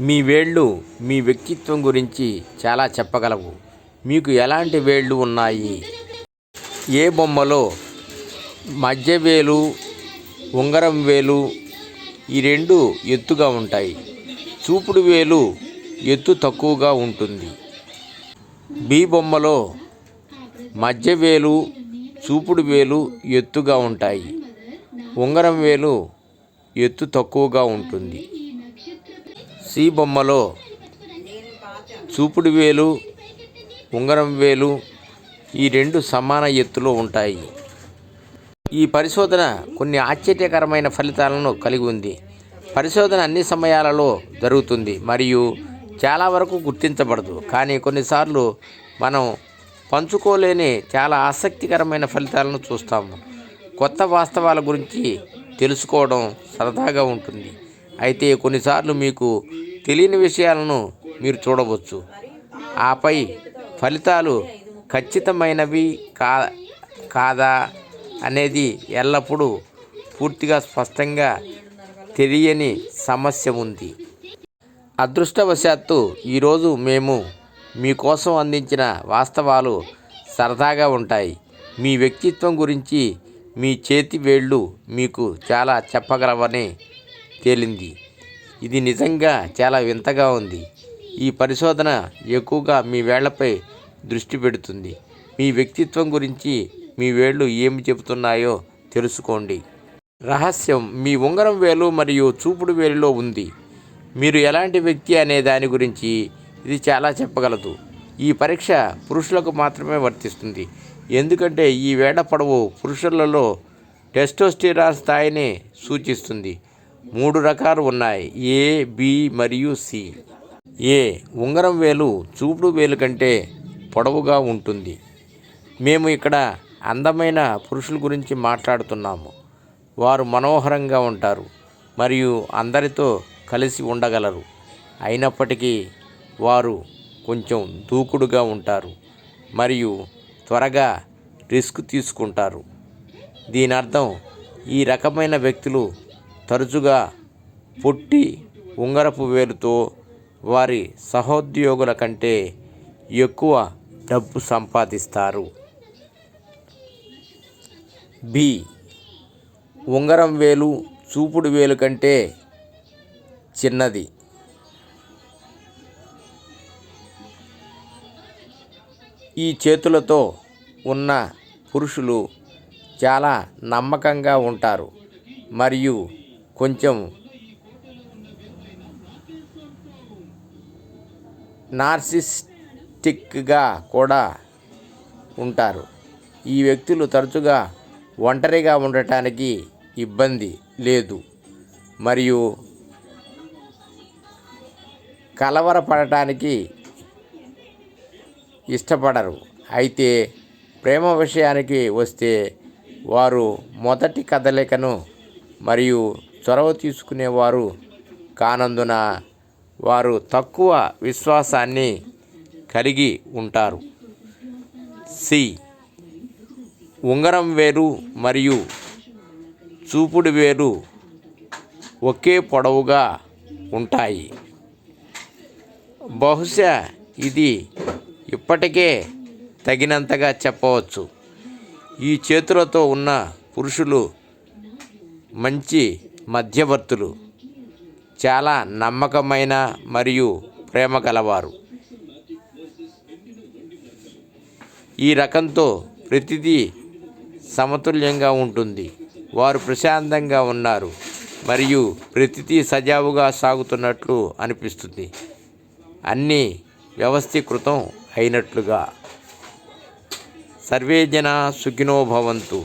మీ వేళ్ళు మీ వ్యక్తిత్వం గురించి చాలా చెప్పగలవు. మీకు ఎలాంటి వేళ్ళు ఉన్నాయి? ఏ బొమ్మలో మధ్య వేలు ఉంగరం వేలు ఈ రెండు ఎత్తుగా ఉంటాయి. చూపుడు వేలు ఎత్తు తక్కువగా ఉంటుంది. బి బొమ్మలో మధ్య వేలు చూపుడు వేలు ఎత్తుగా ఉంటాయి. ఉంగరం వేలు ఎత్తు తక్కువగా ఉంటుంది. సి బొమ్మలో చూపుడు వేలు ఉంగరం వేలు ఈ రెండు సమాన ఎత్తులో ఉంటాయి. ఈ పరిశోధన కొన్ని ఆశ్చర్యకరమైన ఫలితాలను కలిగి ఉంది. పరిశోధన అన్ని సమయాలలో జరుగుతుంది మరియు చాలా వరకు గుర్తించబడదు. కానీ కొన్నిసార్లు మనం పంచుకోలేని చాలా ఆసక్తికరమైన ఫలితాలను చూస్తాము. కొత్త వాస్తవాల గురించి తెలుసుకోవడం సరదాగా ఉంటుంది. అయితే కొన్నిసార్లు మీకు తెలియని విషయాలను మీరు చూడవచ్చు. ఆపై ఫలితాలు ఖచ్చితమైనవి కా కాదా అనేది ఎల్లప్పుడూ పూర్తిగా స్పష్టంగా తెలియని సమస్య ఉంది. అదృష్టవశాత్తు ఈరోజు మేము మీకోసం అందించిన వాస్తవాలు సరదాగా ఉంటాయి. మీ వ్యక్తిత్వం గురించి మీ చేతి వేళ్ళు మీకు చాలా చెప్పగలవని తేలింది. ఇది నిజంగా చాలా వింతగా ఉంది. ఈ పరిశోధన ఎక్కువగా మీ వేళ్ళపై దృష్టి పెడుతుంది. మీ వ్యక్తిత్వం గురించి మీ వేళ్ళు ఏమి చెబుతున్నాయో తెలుసుకోండి. రహస్యం మీ ఉంగరం వేలు మరియు చూపుడు వేలులో ఉంది. మీరు ఎలాంటి వ్యక్తి అనే దాని గురించి ఇది చాలా చెప్పగలదు. ఈ పరీక్ష పురుషులకు మాత్రమే వర్తిస్తుంది. ఎందుకంటే ఈ వేడ పొడవు పురుషులలో టెస్టోస్టిరాన్ స్థాయిని సూచిస్తుంది. మూడు రకాలు ఉన్నాయి. ఏ బి మరియు సి. ఏ ఉంగరం వేలు చూపుడు వేలు కంటే పొడవుగా ఉంటుంది. మేము ఇక్కడ అందమైన పురుషుల గురించి మాట్లాడుతున్నాము. వారు మనోహరంగా ఉంటారు మరియు అందరితో కలిసి ఉండగలరు. అయినప్పటికీ వారు కొంచెం దూకుడుగా ఉంటారు మరియు త్వరగా రిస్క్ తీసుకుంటారు. దీని అర్థం ఈ రకమైన వ్యక్తులు తరచుగా పొట్టి ఉంగరపు వేలుతో వారి సహోద్యోగుల కంటే ఎక్కువ డబ్బు సంపాదిస్తారు. బి. ఉంగరం వేలు చూపుడు వేలు కంటే చిన్నది. ఈ చేతులతో ఉన్న పురుషులు చాలా నమ్మకంగా ఉంటారు. మరియు కొంచెం నార్సిస్టిక్గా కూడా ఉంటారు. ఈ వ్యక్తులు తరచుగా ఒంటరిగా ఉండటానికి ఇబ్బంది లేదు. మరియు కలవరపడటానికి ఇష్టపడరు. అయితే ప్రేమ విషయానికి వస్తే వారు మొదటి కదలికను మరియు చొరవ తీసుకునేవారు. కానందున వారు తక్కువ విశ్వాసాన్ని కలిగి ఉంటారు. సి. ఉంగరం వేరు మరియు చూపుడు వేరు ఒకే పొడవుగా ఉంటాయి. బహుశా ఇది ఇప్పటికే తగినంతగా చెప్పవచ్చు. ఈ చేతులతో ఉన్న పురుషులు మంచి మధ్యవర్తులు చాలా నమ్మకమైన మరియు ప్రేమ కలవారు ఈ రకంతో ప్రతిదీ సమతుల్యంగా ఉంటుంది. వారు ప్రశాంతంగా ఉన్నారు మరియు ప్రతిదీ సజావుగా సాగుతున్నట్లు అనిపిస్తుంది. అన్నీ వ్యవస్థీకృతం అయినట్లుగా. సర్వే జన సుఖినో భవంతు.